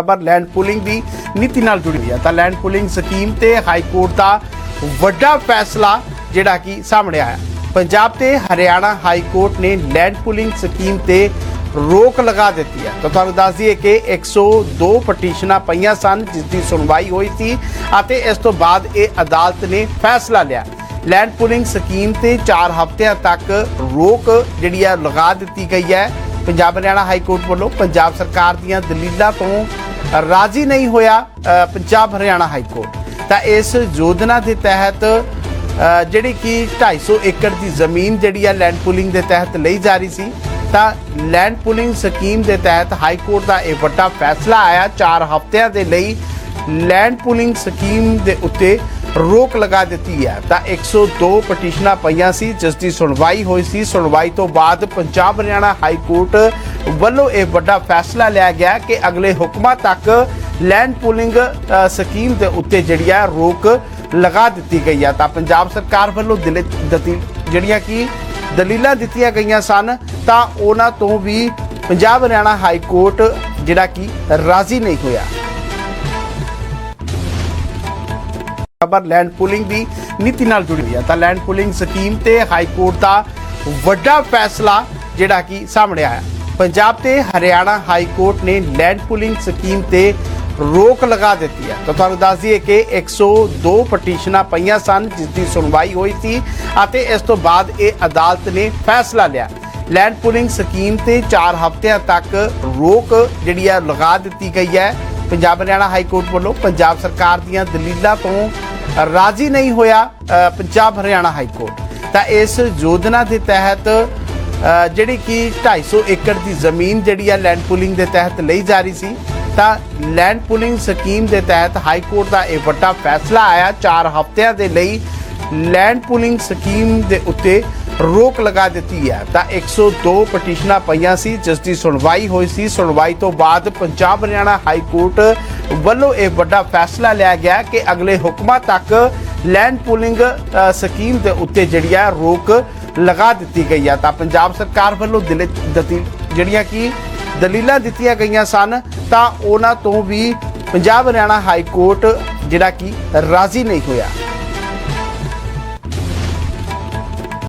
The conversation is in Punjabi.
ਖਬਰ ਲੈਂਡ ਪੂਲਿੰਗ ਦੀ ਨੀਤੀ ਨਾਲ ਜੁੜੀ ਹੋਈ ਹੈ ਤਾਂ ਲੈਂਡ ਪੂਲਿੰਗ ਸਕੀਮ ਤੇ ਹਾਈ ਕੋਰਟ ਦਾ ਵੱਡਾ ਫੈਸਲਾ ਜਿਹੜਾ ਕਿ ਸਾਹਮਣੇ ਆਇਆ। ਪੰਜਾਬ ਤੇ ਹਰਿਆਣਾ ਹਾਈ ਕੋਰਟ ਨੇ ਲੈਂਡ ਪੂਲਿੰਗ ਸਕੀਮ ਤੇ ਰੋਕ ਲਗਾ ਦਿੱਤੀ ਹੈ ਤਾਂ ਤੁਹਾਨੂੰ ਦੱਸ ਦਈਏ ਕਿ 102 ਪਟੀਸ਼ਨਾਂ ਪਈਆਂ ਸਨ, ਜਿਸ ਦੀ ਸੁਣਵਾਈ ਹੋਈ ਸੀ ਅਤੇ ਇਸ ਤੋਂ ਬਾਅਦ ਇਹ ਅਦਾਲਤ ਨੇ ਫੈਸਲਾ ਲਿਆ। ਲੈਂਡ ਪੂਲਿੰਗ ਸਕੀਮ ਤੇ 4 ਹਫ਼ਤਿਆਂ ਤੱਕ ਰੋਕ ਜਿਹੜੀ ਹੈ ਲਗਾ ਦਿੱਤੀ ਗਈ ਹੈ। ਪੰਜਾਬ ਹਰਿਆਣਾ ਹਾਈ ਕੋਰਟ ਵੱਲੋਂ ਪੰਜਾਬ ਸਰਕਾਰ ਦੀਆਂ ਦਲੀਲਾਂ ਤੋਂ ਰਾਜ਼ੀ ਨਹੀਂ ਹੋਇਆ ਪੰਜਾਬ ਹਰਿਆਣਾ ਹਾਈ ਕੋਰਟ ਤਾਂ ਇਸ ਯੋਜਨਾ ਦੇ ਤਹਿਤ ਜਿਹੜੀ ਕਿ 250 ਏਕੜ ਦੀ ਜ਼ਮੀਨ ਜਿਹੜੀ ਆ ਲੈਂਡ ਪੂਲਿੰਗ ਦੇ ਤਹਿਤ ਲਈ ਜਾ ਰਹੀ ਸੀ, ਤਾਂ ਲੈਂਡ ਪੂਲਿੰਗ ਸਕੀਮ ਦੇ ਤਹਿਤ ਹਾਈ ਕੋਰਟ ਦਾ ਇਹ ਵੱਡਾ ਫੈਸਲਾ ਆਇਆ 4 ਹਫ਼ਤਿਆਂ ਦੇ ਲਈ ਲੈਂਡ ਪੂਲਿੰਗ ਸਕੀਮ ਦੇ ਉੱਤੇ ਰੋਕ ਲਗਾ ਦਿੱਤੀ ਹੈ ਤਾਂ 102 ਪਟੀਸ਼ਨਾਂ ਪਈਆਂ ਸੀ, ਜਿਸ ਦੀ ਸੁਣਵਾਈ ਹੋਈ ਸੀ। ਸੁਣਵਾਈ ਤੋਂ ਬਾਅਦ ਪੰਜਾਬ ਹਰਿਆਣਾ ਹਾਈ ਕੋਰਟ ਵੱਲੋਂ ਇਹ ਵੱਡਾ ਫੈਸਲਾ ਲਿਆ ਗਿਆ ਕਿ ਅਗਲੇ ਹੁਕਮਾਂ ਤੱਕ ਲੈਂਡ ਪੂਲਿੰਗ ਸਕੀਮ ਦੇ ਉੱਤੇ ਜਿਹੜੀ ਹੈ ਰੋਕ ਲਗਾ ਦਿੱਤੀ ਗਈ ਹੈ ਤਾਂ ਪੰਜਾਬ ਸਰਕਾਰ ਵੱਲੋਂ ਦਿਲ- ਜਿਹੜੀਆਂ ਕਿ ਦਲੀਲਾਂ ਦਿੱਤੀਆਂ ਗਈਆਂ ਸਨ, ਤਾਂ ਉਹਨਾਂ ਤੋਂ ਵੀ ਪੰਜਾਬ ਹਰਿਆਣਾ ਹਾਈ ਕੋਰਟ ਜਿਹੜਾ ਕਿ ਰਾਜ਼ੀ ਨਹੀਂ ਹੋਇਆ। ਖਬਰ ਲੈਂਡ ਪੂਲਿੰਗ ਦੀ ਨੀਤੀ ਨਾਲ ਜੁੜੀ ਹੋਈ ਹੈ। ਤਾਂ ਲੈਂਡ ਪੂਲਿੰਗ ਸਕੀਮ ਤੇ ਹਾਈ ਕੋਰਟ ਦਾ ਵੱਡਾ ਫੈਸਲਾ ਜਿਹੜਾ ਕਿ ਸਾਹਮਣੇ ਆਇਆ। ਪੰਜਾਬ ਤੇ ਹਰਿਆਣਾ ਹਾਈ ਕੋਰਟ ਨੇ ਲੈਂਡ ਪੂਲਿੰਗ ਸਕੀਮ ਤੇ ਰੋਕ ਲਗਾ ਦਿੱਤੀ ਹੈ। ਤਾਂ ਤੁਹਾਨੂੰ ਦੱਸ ਦਈਏ ਕਿ 102 ਪਟੀਸ਼ਨਾਂ ਪਈਆਂ ਸਨ, ਜਿਸ ਦੀ ਸੁਣਵਾਈ ਹੋਈ ਸੀ ਅਤੇ ਇਸ ਤੋਂ ਬਾਅਦ ਇਹ ਅਦਾਲਤ ਨੇ ਫੈਸਲਾ ਲਿਆ। ਲੈਂਡ ਪੂਲਿੰਗ ਸਕੀਮ ਤੇ 4 ਹਫ਼ਤਿਆਂ ਤੱਕ ਰੋਕ ਜਿਹੜੀ ਹੈ ਲਗਾ ਦਿੱਤੀ ਗਈ ਹੈ। ਪੰਜਾਬ ਹਰਿਆਣਾ ਹਾਈ ਕੋਰਟ ਵੱਲੋਂ ਪੰਜਾਬ ਸਰਕਾਰ ਦੀਆਂ ਦਲੀਲਾਂ ਤੋਂ ਰਾਜ਼ੀ ਨਹੀਂ ਹੋਇਆ ਪੰਜਾਬ ਹਰਿਆਣਾ ਹਾਈ ਕੋਰਟ। ਤਾਂ ਇਸ ਯੋਜਨਾ ਦੇ ਤਹਿਤ ਜਿਹੜੀ ਕਿ 250 ਏਕੜ ਦੀ ਜ਼ਮੀਨ ਜਿਹੜੀ ਆ ਲੈਂਡ ਪੂਲਿੰਗ ਦੇ ਤਹਿਤ ਲਈ ਜਾ ਰਹੀ ਸੀ, ਤਾਂ ਲੈਂਡ ਪੂਲਿੰਗ ਸਕੀਮ ਦੇ ਤਹਿਤ ਹਾਈ ਕੋਰਟ ਦਾ ਇਹ ਵੱਡਾ ਫੈਸਲਾ ਆਇਆ 4 ਹਫ਼ਤਿਆਂ ਦੇ ਲਈ ਲੈਂਡ ਪੂਲਿੰਗ ਸਕੀਮ ਦੇ ਉੱਤੇ ਰੋਕ ਲਗਾ ਦਿੱਤੀ ਹੈ। ਤਾਂ 102 ਪਟੀਸ਼ਨਾਂ ਪਈਆਂ ਸੀ, ਜਿਸ ਦੀ ਸੁਣਵਾਈ ਹੋਈ ਸੀ। ਸੁਣਵਾਈ ਤੋਂ ਬਾਅਦ ਪੰਜਾਬ ਹਰਿਆਣਾ ਹਾਈ ਕੋਰਟ ਵੱਲੋਂ ਇਹ ਵੱਡਾ ਫੈਸਲਾ ਲਿਆ ਗਿਆ ਕਿ ਅਗਲੇ ਹੁਕਮਾਂ ਤੱਕ ਲੈਂਡ ਪੂਲਿੰਗ ਸਕੀਮ ਦੇ ਉੱਤੇ ਜਿਹੜੀ ਹੈ ਰੋਕ ਲਗਾ ਦਿੱਤੀ ਗਈ ਹੈ। ਤਾਂ ਪੰਜਾਬ ਸਰਕਾਰ ਵੱਲੋਂ ਦਿਲ- ਦਤੀ- ਜਿਹੜੀਆਂ ਕਿ ਦਲੀਲਾਂ ਦਿੱਤੀਆਂ ਗਈਆਂ ਸਨ, ਤਾਂ ਉਹਨਾਂ ਤੋਂ ਵੀ ਪੰਜਾਬ ਹਰਿਆਣਾ ਹਾਈ ਕੋਰਟ ਜਿਹੜਾ ਕਿ ਰਾਜ਼ੀ ਨਹੀਂ ਹੋਇਆ।